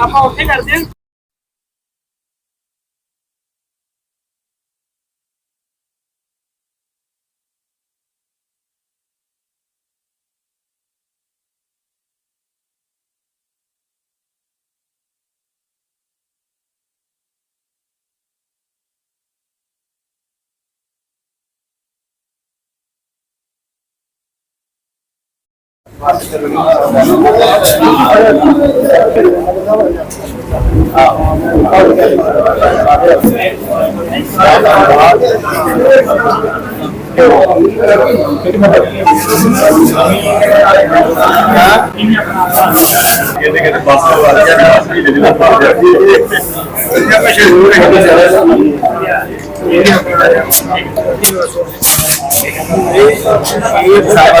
ਆਪਾਂ ਉੱਥੇ ਕਰਦੇ ਹਾਂ। ਕਹਿੰਦੇ ਕਿ ਬੱਸ ਤੋਂ ਆ ਗਿਆ ਬੱਸ ਵੀ ਜਦੋਂ ਪਾ ਗਿਆ ਇਹ ਮਸ਼ਹੂਰ ਹੈ ਇਹ ਸਾਰਾ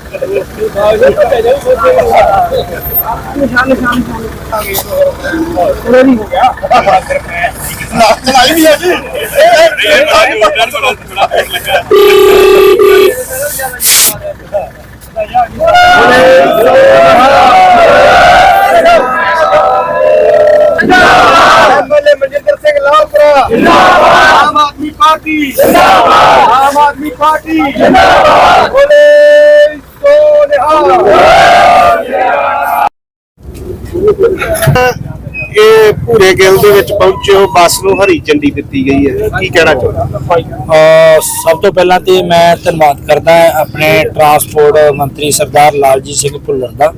ਚਲਾਈ ਵੀ ਹੈ ਜੀ ਐਮਐਲਏ ਮਨਜਿੰਦਰ ਸਿੰਘ ਲਾਲਪੁਰਾ ਜਿੰਦਾਬਾਦ ਆਮ ਆਦਮੀ ਪਾਰਟੀ ਜਿੰਦਾਬਾਦ ਆਮ ਆਦਮੀ ਪਾਰਟੀ ਜਿੰਦਾਬਾਦ ਬੋਲੇ ਇਹ ਪੂਰੇ ਗਿੱਲ ਦੇ ਵਿੱਚ ਪਹੁੰਚੇ ਬੱਸ ਨੂੰ ਹਰੀ ਝੰਡੀ ਦਿੱਤੀ ਗਈ ਹੈ। ਕੀ ਕਹਿਣਾ ਚਾਹੁੰਦੇ ਸਭ ਤੋਂ ਪਹਿਲਾਂ ਤੇ ਮੈਂ ਧੰਨਵਾਦ ਕਰਦਾ ਆਪਣੇ ਟਰਾਂਸਪੋਰਟ ਮੰਤਰੀ ਸਰਦਾਰ ਲਾਲਜੀਤ ਸਿੰਘ ਭੁੱਲਰ ਦਾ।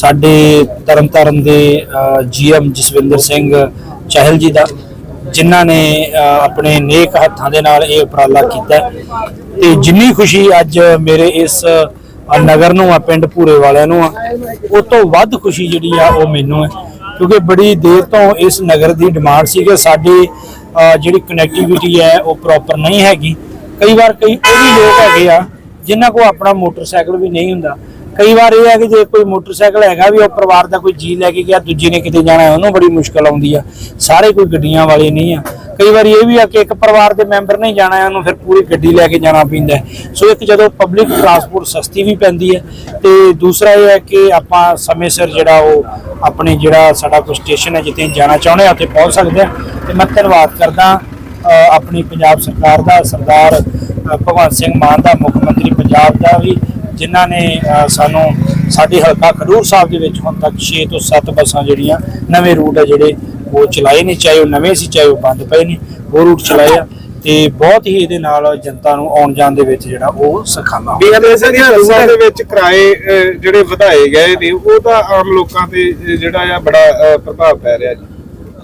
ਸਾਡੇ ਤਰਨਤਾਰਨ ਦੇ ਜੀਐਮ ਜਸਵਿੰਦਰ ਸਿੰਘ ਚਾਹਲ ਜੀ ਦਾ, ਜਿਨ੍ਹਾਂ ਨੇ ਆਪਣੇ ਨੇਕ ਹੱਥਾਂ ਦੇ ਨਾਲ ਇਹ ਉਪਰਾਲਾ ਕੀਤਾ ਤੇ ਜਿੰਨੀ ਖੁਸ਼ੀ ਅੱਜ ਮੇਰੇ ਇਸ ਅਹ, ਨਗਰ ਨੂੰ ਆ ਪਿੰਡ ਭੂਰੇ ਵਾਲਿਆਂ ਨੂੰ ਆ। ਉਹ ਤੋਂ ਵੱਧ ਖੁਸ਼ੀ ਜਿਹੜੀ ਆ ਉਹ ਮੈਨੂੰ ਹੈ। ਕਿਉਂਕਿ ਬੜੀ ਦੇਰ ਤੋਂ ਇਸ ਨਗਰ ਦੀ ਡਿਮਾਂਡ ਸੀ ਕਿ ਸਾਡੀ ਜਿਹੜੀ ਕਨੈਕਟੀਵਿਟੀ ਹੈ ਉਹ ਪ੍ਰੋਪਰ ਨਹੀਂ ਹੈਗੀ। ਕਈ ਵਾਰ ਕਈ ਉਹ ਵੀ ਲੋਕ ਹੈਗੇ ਆ ਜਿਨ੍ਹਾਂ ਕੋਲ ਆਪਣਾ ਮੋਟਰਸਾਈਕਲ ਵੀ ਨਹੀਂ ਹੁੰਦਾ। ਕਈ ਵਾਰ ਇਹ ਹੈ ਕਿ ਜੇ ਕੋਈ ਮੋਟਰਸਾਈਕਲ ਹੈਗਾ ਵੀ ਉਹ ਪਰਿਵਾਰ ਦਾ ਕੋਈ ਜੀ ਲੈ ਕੇ ਗਿਆ, ਦੂਜੇ ਨੇ ਕਿਤੇ ਜਾਣਾ ਉਹਨੂੰ ਬੜੀ ਮੁਸ਼ਕਲ ਆਉਂਦੀ ਆ। ਸਾਰੇ ਕੋਈ ਗੱਡੀਆਂ ਵਾਲੇ ਨਹੀਂ ਆ। ਕਈ ਵਾਰੀ ਇਹ ਵੀ ਆ ਕਿ ਇੱਕ ਪਰਿਵਾਰ ਦੇ ਮੈਂਬਰ ਨੇ ਜਾਣਾ ਉਹਨੂੰ ਫਿਰ ਪੂਰੀ ਗੱਡੀ ਲੈ ਕੇ ਜਾਣਾ ਪੈਂਦਾ ਸੋ ਇੱਕ ਜਦੋਂ ਪਬਲਿਕ ਟਰਾਂਸਪੋਰਟ ਸਸਤੀ ਵੀ ਪੈਂਦੀ ਹੈ, ਤੇ ਦੂਸਰਾ ਇਹ ਹੈ ਕਿ ਆਪਾਂ ਸਮੇਂ ਸਿਰ ਜਿਹੜਾ ਉਹ ਆਪਣੇ ਜਿਹੜਾ ਸਾਡਾ ਕੋਈ ਸਟੇਸ਼ਨ ਹੈ, ਜਿੱਥੇ ਜਾਣਾ ਚਾਹੁੰਦੇ ਆ, ਉੱਥੇ ਪਹੁੰਚ ਸਕਦੇ ਆ। ਤੇ ਮੈਂ ਧੰਨਵਾਦ ਕਰਦਾ ਆਪਣੀ ਪੰਜਾਬ ਸਰਕਾਰ ਦਾ, ਸਰਦਾਰ ਭਗਵੰਤ ਸਿੰਘ ਮਾਨ ਦਾ, ਮੁੱਖ ਮੰਤਰੀ ਪੰਜਾਬ ਦਾ ਵੀ। ਜਿਨ੍ਹਾਂ ਨੇ ਸਾਨੂੰ ਸਾਡੇ ਹਲਕਾ ਖਡੂਰ ਸਾਹਿਬ ਦੇ ਵਿੱਚ ਹੁਣ ਤੱਕ 6 ਤੋਂ 7 ਬੱਸਾਂ ਜਿਹੜੀਆਂ ਨਵੇਂ ਰੂਟ ਆ ਜਿਹੜੇ ਉਹ ਚਲਾਏ ਨੇ ਚਾਹੇ ਉਹ ਨਵੇਂ ਸੀ ਚਾਹੇ ਉਹ ਬੰਦ ਪਏ ਨੇ ਉਹ ਰੂਟ ਚਲਾਏ ਆ ਤੇ ਬਹੁਤ ਹੀ ਇਹਦੇ ਨਾਲ ਜਨਤਾ ਨੂੰ ਆਉਣ ਜਾਣ ਦੇ ਵਿੱਚ ਜਿਹੜਾ ਉਹ ਸਖਾਲਾ ਹੋਇਆ। ਬੀਐਮਐਸ ਦੀਆਂ ਰੂਟਾਂ ਦੇ ਵਿੱਚ ਕਿਰਾਏ ਜਿਹੜੇ ਵਧਾਏ ਗਏ ਨੇ ਉਹ ਤਾਂ ਆਮ ਲੋਕਾਂ ਤੇ ਜਿਹੜਾ ਆ ਬੜਾ ਪ੍ਰਭਾਵ ਪੈ ਰਿਹਾ ਜੀ।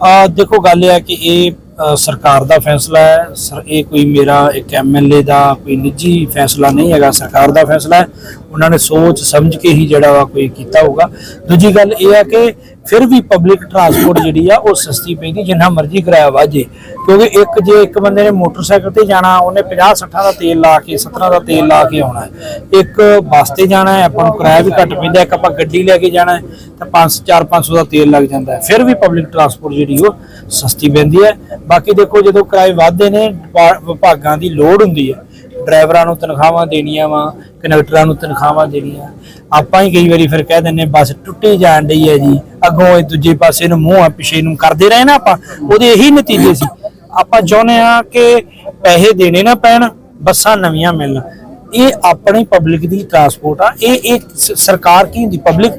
ਆ ਦੇਖੋ ਗੱਲ ਇਹ ਹੈ ਕਿ ਇਹ ਸਰਕਾਰ ਦਾ ਫੈਸਲਾ ਹੈ। ਸਰ, ਇਹ ਕੋਈ ਮੇਰਾ ਇੱਕ ਐਮਐਲਏ ਦਾ ਕੋਈ ਨਿੱਜੀ ਫੈਸਲਾ ਨਹੀਂ ਹੈਗਾ, ਸਰਕਾਰ ਦਾ ਫੈਸਲਾ ਹੈ। ਉਹਨਾਂ ਨੇ ਸੋਚ ਸਮਝ ਕੇ ਹੀ ਜਿਹੜਾ ਵਾ ਕੋਈ ਕੀਤਾ ਹੋਊਗਾ। ਦੂਜੀ ਗੱਲ ਇਹ ਹੈ ਕਿ ਫਿਰ ਵੀ ਪਬਲਿਕ ਟਰਾਂਸਪੋਰਟ ਜਿਹੜੀ ਆ, ਉਹ ਸਸਤੀ ਪੈਂਦੀ ਜਿੰਨਾ ਮਰਜ਼ੀ ਕਿਰਾਇਆ ਵਾਜੇ। ਕਿਉਂਕਿ ਇੱਕ ਜੇ ਇੱਕ ਬੰਦੇ ਨੇ ਮੋਟਰਸਾਈਕਲ ਤੇ ਜਾਣਾ, ਉਹਨੇ 50 60 ਦਾ ਤੇਲ ਲਾ ਕੇ 17 ਦਾ ਤੇਲ ਲਾ ਕੇ ਆਉਣਾ ਹੈ। ਇੱਕ ਬੱਸ ਤੇ ਜਾਣਾ ਹੈ, ਆਪਾਂ ਨੂੰ ਕਿਰਾਇਆ ਵੀ ਘੱਟ ਪੈਂਦਾ ਇੱਕ ਆਪਾਂ ਗੱਡੀ ਲੈ ਕੇ ਜਾਣਾ ਹੈ, ਤਾਂ 5 4 500 ਦਾ ਤੇਲ ਲੱਗ ਜਾਂਦਾ ਫਿਰ ਵੀ ਪਬਲਿਕ ਟਰਾਂਸਪੋਰਟ ਜਿਹੜੀ ਉਹ ਸਸਤੀ ਪੈਂਦੀ ਹੈ। ਬਾਕੀ ਦੇਖੋ ਜਦੋਂ ਕਿਰਾਏ ਵੱਧਦੇ ਨੇ ਵਿਭਾ- ਵਿਭਾਗਾਂ ਦੀ ਲੋੜ ਹੁੰਦੀ ਹੈ। ਡਰਾਈਵਰਾਂ ਨੂੰ ਤਨਖਾਹਾਂ ਦੇਣੀਆਂ ਵਾ, ਕੰਡਕਟਰਾਂ ਨੂੰ ਤਨਖਾਹਾਂ ਦੇਣੀਆਂ। ਆਪਾਂ ਹੀ ਕਈ ਵਾਰੀ ਫਿਰ ਕਹਿ ਦਿੰਨੇ ਬੱਸ ਟੁੱਟੀ ਜਾਣ ਡਈ ਹੈ ਜੀ। ਅੱਗੋਂ ਇਹ ਦੂਜੇ ਪਾਸੇ ਨੂੰ ਮੂੰਹ ਆ ਪਿਛੇ ਨੂੰ ਕਰਦੇ ਰਹੇ ਨਾ ਆਪਾਂ। ਉਹਦੇ ਇਹੀ ਨਤੀਜੇ ਸੀ। ਆਪਾਂ ਚਾਹੁੰਦੇ ਆ ਕਿ ਪੈਸੇ ਦੇਣੇ ਨਾ ਪੈਣ, ਬੱਸਾਂ ਨਵੀਆਂ ਮਿਲਣ। ਇਹ ਆਪਣੀ ਪਬਲਿਕ ਦੀ ਟਰਾਂਸਪੋਰਟ ਆ। ਇਹ ਇਹ ਸਰਕਾਰ ਕੀ ਹੁੰਦੀ? ਪਬਲਿਕ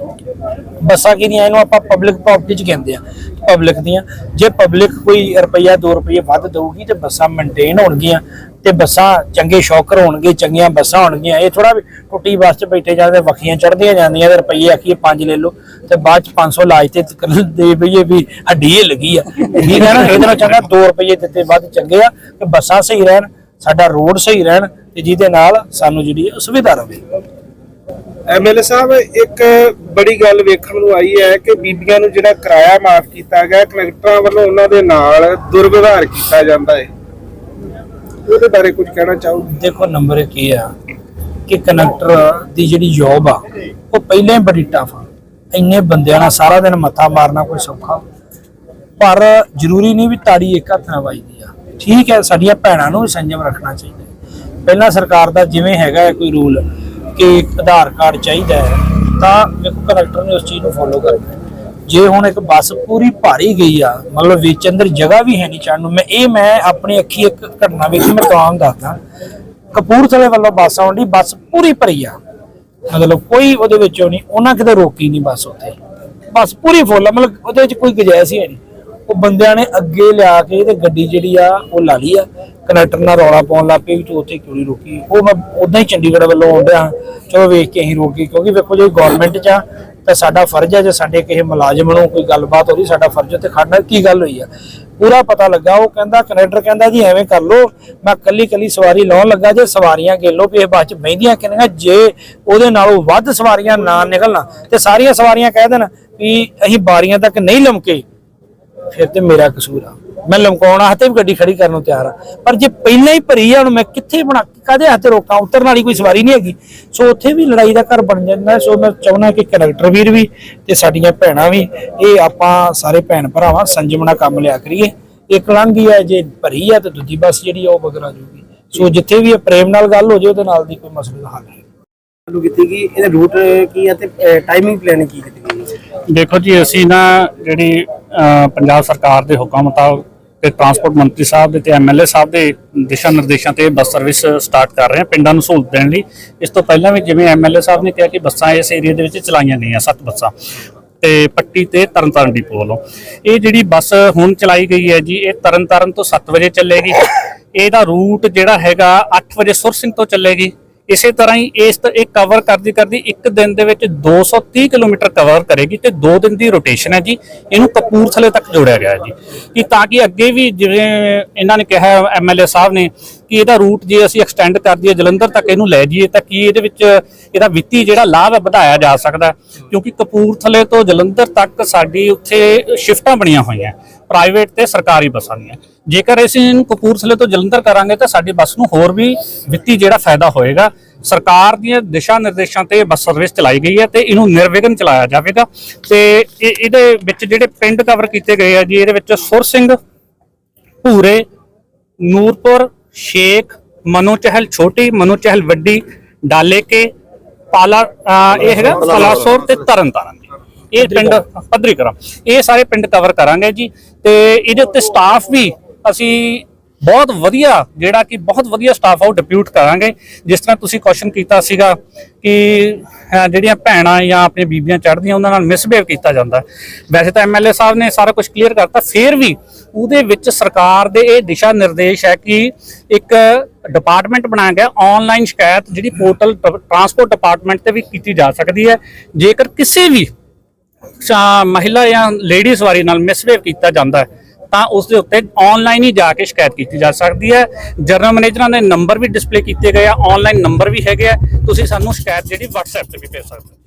ਬੱਸਾਂ ਕਿਹਦੀਆਂ ਇਹਨੂੰ ਆਪਾਂ ਪਬਲਿਕ ਪ੍ਰਾਪਰਟੀ ਚ ਕਹਿੰਦੇ ਆ। ਪਬਲਿਕ ਦੀਆਂ। ਜੇ ਪਬਲਿਕ ਕੋਈ ਰੁਪਈਆ 2 ਰੁਪਈਏ ਵੱਧ ਦੇਊਗੀ ਤੇ ਬੱਸਾਂ ਮੇਨਟੇਨ ਹੋਣਗੀਆਂ ਤੇ ਬੱਸਾਂ ਚੰਗੇ ਸ਼ੌਕਰ ਹੋਣਗੇ, ਚੰਗੀਆਂ ਬੱਸਾਂ ਹੋਣਗੀਆਂ। ਇਹ ਥੋੜਾ ਟੁੱਟੀ ਬੱਸ 'ਚ ਬੈਠੇ ਜਾਂਦੇ ਵਖੀਆਂ ਚੜਦੀਆਂ ਜਾਂਦੀਆਂ ਤੇ ਰੁਪਈਏ ਆਖੀਏ 5 ਲੈ ਲਓ ਤੇ ਬਾਅਦ ਚ 500 ਲਾਜ ਤੇ ਦੇ ਪਈਏ ਵੀ ਹੱਡੀ ਹਿੱਲ ਗਈ ਆ। ਠੀਕ ਨਾ ਇਹਦੇ ਨਾਲ ਚੰਗਾ 2 ਰੁਪਈਏ ਦਿੱਤੇ ਵੱਧ ਚੰਗੇ ਆ ਕਿ ਬੱਸਾਂ ਸਹੀ ਰਹਿਣ, ਸਾਡਾ ਰੋਡ ਸਹੀ ਰਹਿਣ ਤੇ ਜਿਹਦੇ ਨਾਲ ਸਾਨੂੰ ਜਿਹੜੀ ਹੈ ਸੁਵਿਧਾ ਰਵੇ। ਐਮਐਲਏ ਸਾਹਿਬ, ਇੱਕ ਬੜੀ ਗੱਲ ਵੇਖਣ ਨੂੰ ਆਈ ਹੈ ਕਿ ਬੀਬੀਆਂ ਨੂੰ ਜਿਹੜਾ ਕਿਰਾਇਆ ਮਾਫ ਕੀਤਾ ਗਿਆ, ਕਨੈਕਟਰਾਂ ਵੱਲੋਂ ਉਹਨਾਂ ਦੇ ਨਾਲ ਦੁਰਵਿਵਹਾਰ ਕੀਤਾ ਜਾਂਦਾ ਹੈ। ਉਹਦੇ ਬਾਰੇ ਕੁਝ ਕਹਿਣਾ ਚਾਹੋਗੇ? ਦੇਖੋ ਨੰਬਰ ਇੱਕ ਆ ਕਿ ਕਨੈਕਟਰ ਦੀ ਜਿਹੜੀ ਜੌਬ ਆ, ਉਹ ਪਹਿਲਾਂ ਹੀ ਬੜੀ ਟਫ ਆ। ਇੰਨੇ ਬੰਦਿਆਂ ਨਾਲ ਸਾਰਾ ਦਿਨ ਮੱਥਾ ਮਾਰਨਾ ਕੋਈ ਸੌਖਾ ਪਰ ਜ਼ਰੂਰੀ ਨਹੀਂ ਵੀ ਤਾੜੀ ਇੱਕ ਹੱਥ ਨਾਲ ਵੱਜਦੀ ਆ। ਠੀਕ ਹੈ, ਸਾਡੀਆਂ ਭੈਣਾਂ ਨੂੰ ਵੀ ਸੰਜਮ ਰੱਖਣਾ ਚਾਹੀਦਾ ਪਹਿਲਾਂ ਸਰਕਾਰ ਦਾ ਜਿਵੇਂ ਹੈਗਾ ਕੋਈ ਰੂਲ ਕਿ ਆਧਾਰ ਕਾਰਡ ਚਾਹੀਦਾ ਹੈ, ਤਾਂ ਵੇਖੋ ਕਨੈਕਟਰ ਨੇ ਉਸ ਚੀਜ਼ ਨੂੰ ਫੋਲੋ ਕਰਨਾ ਜੇ ਹੁਣ ਇੱਕ ਬੱਸ ਪੂਰੀ ਭਾਰੀ ਗਈ ਆ, ਮਤਲਬ ਵਿੱਚ ਅੰਦਰ ਜਗ੍ਹਾ ਵੀ ਹੈ ਨਹੀਂ ਚੜ੍ਹਨ ਨੂੰ, ਮੈਂ ਇਹ ਮੈਂ ਆਪਣੀ ਅੱਖੀ ਇੱਕ ਘਟਨਾ ਵੇਖੀ, ਮੈਂ ਤੁਹਾਨੂੰ ਦੱਸਦਾ। ਕਪੂਰਥਲੇ ਵੱਲੋਂ ਬੱਸ ਆਉਣ ਆਉਂਦੀ ਬੱਸ ਪੂਰੀ ਭਰੀ ਆ। ਮਤਲਬ ਕੋਈ ਉਹਦੇ ਵਿੱਚੋਂ ਨਹੀਂ, ਉਹਨਾਂ ਕਿਤੇ ਰੋਕੀ ਨਹੀਂ ਬੱਸ ਉੱਥੇ। ਬੱਸ ਪੂਰੀ ਫੁੱਲ ਮਤਲਬ ਉਹਦੇ ਵਿੱਚ ਕੋਈ ਗੁੰਜਾਇਸ਼ ਹੀ ਹੈ ਨਹੀਂ। ਉਹ ਬੰਦਿਆਂ ਨੇ ਅੱਗੇ ਲਿਆ ਕੇ ਤੇ ਗੱਡੀ ਜਿਹੜੀ ਆ ਉਹ ਲਾ ਲਈ ਆ। ਕਨੈਕਟਰ ਨਾਲ ਰੌਲਾ ਪਾਉਣ ਲੱਗ ਪਏ ਵੀ ਤੂੰ ਉੱਥੇ ਕਿਉਂ ਨਹੀਂ ਰੋਕੀ? ਉਹ ਮੈਂ ਉਦਾਂ ਹੀ ਚੰਡੀਗੜ੍ਹ ਵੱਲੋਂ ਆਉਂਦਿਆ ਚਲੋ ਵੇਖ ਕੇ ਅਸੀਂ ਰੋਕੀ ਕਿਉਂਕਿ ਵੇਖੋ ਜੇ ਗਵਰਨਮੈਂਟ 'ਚ ਆ, ਤਾਂ ਸਾਡਾ ਫਰਜ਼ ਹੈ ਜੇ ਸਾਡੇ ਕਿਸੇ ਮੁਲਾਜ਼ਮ ਨੂੰ ਕੋਈ ਗੱਲਬਾਤ ਹੋ ਰਹੀ, ਸਾਡਾ ਫਰਜ਼ ਉੱਤੇ ਖੜਨਾ ਕੀ ਗੱਲ ਹੋਈ ਆ? ਪੂਰਾ ਪਤਾ ਲੱਗਾ, ਉਹ ਕਹਿੰਦਾ ਕਨੈਕਟਰ ਕਹਿੰਦਾ ਜੀ ਐਵੇਂ ਕਰ ਲੋ ਮੈਂ ਕੱਲੀ ਕੱਲੀ ਸਵਾਰੀ ਲਾਉਣ ਲੱਗਾ, ਜੇ ਸਵਾਰੀਆਂ ਗੇਲੋ ਵੀ ਇਹ ਬੱਸ 'ਚ ਬਹਿੰਦੀਆਂ ਕਿੰਨੀਆਂ, ਜੇ ਉਹਦੇ ਨਾਲੋਂ ਵੱਧ ਸਵਾਰੀਆਂ ਨਾ ਨਿਕਲਣਾ, ਤੇ ਸਾਰੀਆਂ ਸਵਾਰੀਆਂ ਕਹਿ ਦੇਣ ਵੀ ਅਸੀਂ ਬਾਰੀਆਂ ਤੱਕ ਨਹੀਂ ਲਮਕੇ। ਫਿਰ ਤੇ ਮੇਰਾ ਕਸੂਰ ਆ। ਮੈਂ ਲਮਕਾਉਣਾ ਹੱਥੇ ਵੀ ਗੱਡੀ ਖੜੀ ਕਰਨ ਨੂੰ ਤਿਆਰ ਆ। ਪਰ ਜੇ ਪਹਿਲਾਂ ਹੀ ਭਰੀ ਆ ਹੁਣ ਮੈਂ ਕਿੱਥੇ ਬਣਾ ਕਾਦੇ ਹੱਥੇ ਰੋਕਾਂ? ਉਤਰਨ ਵਾਲੀ ਕੋਈ ਸਵਾਰੀ ਨਹੀਂ ਹੈਗੀ। ਸੋ ਉੱਥੇ ਵੀ ਲੜਾਈ ਦਾ ਘਰ ਬਣ ਜਾਂਦਾ ਸੋ ਮੈਂ ਚਾਹੁੰਦਾ ਕਿ ਕੰਡਕਟਰ ਵੀਰ ਵੀ ਤੇ ਸਾਡੀਆਂ ਭੈਣਾਂ ਵੀ ਇਹ ਆਪਾਂ ਸਾਰੇ ਭੈਣ ਭਰਾਵਾਂ ਸੰਜਮ ਨਾਲ ਕੰਮ ਲਿਆ ਕਰੀਏ। ਇੱਕ ਲੰਘੀ ਹੈ ਜੇ ਭਰੀ ਆ ਤੇ ਦੂਜੀ ਬੱਸ ਜਿਹੜੀ ਆ ਉਹ ਬਗਰ ਆ ਜੂਗੀ ਸੋ ਜਿੱਥੇ ਵੀ ਇਹ ਪ੍ਰੇਮ ਨਾਲ ਗੱਲ ਹੋ ਜੇ ਉਹਦੇ ਨਾਲ ਦੀ ਕੋਈ ਮਸਲੇ ਦਾ ਹੱਲ ਹੈ। ਚਾਲੂ ਕੀਤੀ ਗਈ ਇਹਦਾ ਰੂਟ ਕੀ ਹੈ ਤੇ ਟਾਈਮਿੰਗ ਪਲਾਨ ਕੀ ਕੀਤੀ ਗਈ? ਦੇਖੋ ਜੀ ਅਸੀਂ ਨਾ ਜਿਹੜੀ ਪੰਜਾਬ ਸਰਕਾਰ ਦੇ ਹੁਕਮ ਮੁਤਾਬਕ ਤੇ ਟਰਾਂਸਪੋਰਟ ਮੰਤਰੀ ਸਾਹਿਬ ਦੇ ਤੇ ਐਮਐਲਏ ਸਾਹਿਬ ਦੇ ਦਿਸ਼ਾ ਨਿਰਦੇਸ਼ਾਂ ਤੇ ਬੱਸ ਸਰਵਿਸ ਸਟਾਰਟ ਕਰ ਰਹੇ ਹਾਂ, ਪਿੰਡਾਂ ਨੂੰ ਸਹੂਲਤ ਦੇਣ ਲਈ। ਇਸ ਤੋਂ ਪਹਿਲਾਂ ਵੀ ਜਿਵੇਂ ਐਮਐਲਏ ਸਾਹਿਬ ਨੇ ਕਿਹਾ ਕਿ ਬੱਸਾਂ ਇਸ ਏਰੀਆ ਦੇ ਵਿੱਚ ਚਲਾਈਆਂ ਗਈਆਂ, ਸੱਤ ਬੱਸਾਂ। ਤੇ ਪੱਟੀ ਤੇ ਤਰਨਤਾਰਨ ਡਿਪੂ ਵੱਲੋਂ। ਇਹ ਜਿਹੜੀ ਬੱਸ ਹੁਣ ਚਲਾਈ ਗਈ ਹੈ ਜੀ, ਇਹ ਤਰਨਤਾਰਨ ਤੋਂ 7 ਵਜੇ ਚੱਲੇਗੀ। ਇਹਦਾ ਰੂਟ ਜਿਹੜਾ ਹੈਗਾ 8 ਵਜੇ ਸੁਰ ਸਿੰਘ ਤੋਂ ਚੱਲੇਗੀ। ਇਸੇ ਤਰ੍ਹਾਂ ਹੀ ਇਸ ਤ- ਇਹ ਕਵਰ ਕਰਦੀ ਕਰਦੀ ਇੱਕ ਦਿਨ ਦੇ ਵਿੱਚ 230 ਕਿਲੋਮੀਟਰ ਕਵਰ ਕਰੇਗੀ ਤੇ 2 ਦਿਨ ਦੀ ਰੋਟੇਸ਼ਨ ਹੈ ਜੀ। ਇਹਨੂੰ ਕਪੂਰਥਲੇ ਤੱਕ ਜੋੜਿਆ ਗਿਆ ਹੈ ਜੀ। ਕਿ ਤਾਂ ਕਿ ਅੱਗੇ ਵੀ ਜਿਵੇਂ ਇਹਨਾਂ ਨੇ ਕਿਹਾ ਐਮਐਲਏ ਸਾਹਿਬ ਨੇ ਕਿ ਇਹਦਾ ਰੂਟ ਜੇ ਅਸੀਂ ਐਕਸਟੈਂਡ ਕਰ ਦਈਏ ਜਲੰਧਰ ਤੱਕ ਇਹਨੂੰ ਲੈ ਜਾਈਏ ਤਾਂ ਕੀ ਇਹਦੇ ਵਿੱਚ ਇਹਦਾ ਵਿੱਤੀ ਜਿਹੜਾ ਲਾਭ ਹੈ ਵਧਾਇਆ ਜਾ ਸਕਦਾ। ਕਿਉਂਕਿ ਕਪੂਰਥਲੇ ਤੋਂ ਜਲੰਧਰ ਤੱਕ ਸਾਡੀ ਉੱਥੇ ਸ਼ਿਫਟਾਂ ਬਣੀਆਂ ਹੋਈਆਂ ਪ੍ਰਾਈਵੇਟ ਤੇ ਸਰਕਾਰੀ ਬੱਸਾਂ ਦੀਆਂ। ਜੇਕਰ ਅਸੀਂ ਇਹਨੂੰ ਕਪੂਰਥਲੇ ਤੋਂ ਜਲੰਧਰ ਕਰਾਂਗੇ ਤਾਂ ਸਾਡੀ ਬੱਸ ਨੂੰ ਹੋਰ ਵੀ ਵਿੱਤੀ ਜਿਹੜਾ ਫਾਇਦਾ ਹੋਏਗਾ। ਸਰਕਾਰ ਦੀਆਂ ਦਿਸ਼ਾ ਨਿਰਦੇਸ਼ਾਂ ਤੇ ਬੱਸ ਸਰਵਿਸ ਚਲਾਈ ਗਈ ਹੈ ਤੇ ਇਹਨੂੰ ਨਿਰਵਿਘਨ ਚਲਾਇਆ ਜਾਵੇਗਾ। ਤੇ ਇਹ- ਇਹਦੇ ਵਿੱਚ ਜਿਹੜੇ ਪਿੰਡ ਕਵਰ ਕੀਤੇ ਗਏ ਆ ਜੀ ਇਹਦੇ ਵਿੱਚ ਸੁਰ ਸਿੰਘ ਭੂਰੇ ਨੂਰਪੁਰ ਸ਼ੇਖ ਮਨੋ ਚਹਿਲ ਛੋਟੀ ਮਨੋ ਚਹਿਲ ਵੱਡੀ ਡਾਲੇ ਕੇ ਪਾਲਾ ਅਹ ਇਹ ਹੈਗਾ ਪਲਾਸੋਰ ਤੇ ਤਰਨਤਾਰਨ ਜੀ ਇਹ ਪਿੰਡ ਪੱਧਰੀ ਕਰਾਂ ਇਹ ਸਾਰੇ ਪਿੰਡ ਕਵਰ ਕਰਾਂਗੇ ਜੀ ਤੇ ਇਹਦੇ ਉੱਤੇ ਸਟਾਫ ਵੀ ਅਸੀਂ ਬਹੁਤ ਵਧੀਆ ਜਿਹੜਾ ਕਿ ਬਹੁਤ ਵਧੀਆ ਸਟਾਫ ਆ, ਉਹ ਡਿਪਿਊਟ ਕਰਾਂਗੇ। ਜਿਸ ਤਰ੍ਹਾਂ ਤੁਸੀਂ ਕੁਐਸਚਨ ਕੀਤਾ ਸੀਗਾ ਕਿ ਜਿਹੜੀਆਂ ਭੈਣਾਂ ਜਾਂ ਆਪਣੀਆਂ ਬੀਬੀਆਂ ਚੜ੍ਹਦੀਆਂ, ਉਹਨਾਂ ਨਾਲ ਮਿਸਬਿਹੇਵ ਕੀਤਾ ਜਾਂਦਾ। ਵੈਸੇ ਤਾਂ ਐਮਐਲਏ ਸਾਹਿਬ ਨੇ ਸਾਰਾ ਕੁਝ ਕਲੀਅਰ ਕਰਤਾ, ਫਿਰ ਵੀ ਉਹਦੇ ਵਿੱਚ ਸਰਕਾਰ ਦੇ ਇਹ ਦਿਸ਼ਾ ਨਿਰਦੇਸ਼ ਹੈ ਕਿ ਇੱਕ ਡਿਪਾਰਟਮੈਂਟ ਬਣਾਇਆ ਗਿਆ ਆਨਲਾਈਨ ਸ਼ਿਕਾਇਤ ਜਿਹੜੀ ਪੋਰਟਲ ਟਰਾਂਸਪੋਰਟ ਡਿਪਾਰਟਮੈਂਟ ਤੇ ਵੀ ਕੀਤੀ ਜਾ ਸਕਦੀ ਹੈ। ਜੇਕਰ ਕਿਸੇ ਵੀ ਮਹਿਲਾ ਜਾਂ ਲੇਡੀ ਸਵਾਰੀ ਨਾਲ ਮਿਸਬਿਹੇਵ ਕੀਤਾ ਜਾਂਦਾ ਹੈ ਤਾਂ ਉਸ ਦੇ ਉੱਤੇ ਆਨਲਾਈਨ ਹੀ ਜਾ ਕੇ ਸ਼ਿਕਾਇਤ ਕੀਤੀ ਜਾ ਸਕਦੀ ਹੈ। ਜਨਰਲ ਮੈਨੇਜਰਾਂ ਦੇ ਨੰਬਰ ਵੀ ਡਿਸਪਲੇ ਕੀਤੇ ਗਏ ਆ ਆਨਲਾਈਨ ਨੰਬਰ ਵੀ ਹੈਗੇ ਆ। ਤੁਸੀਂ ਸਾਨੂੰ ਸ਼ਿਕਾਇਤ ਜਿਹੜੀ WhatsApp ਤੇ ਵੀ ਭੇਜ ਸਕਦੇ ਹੋ।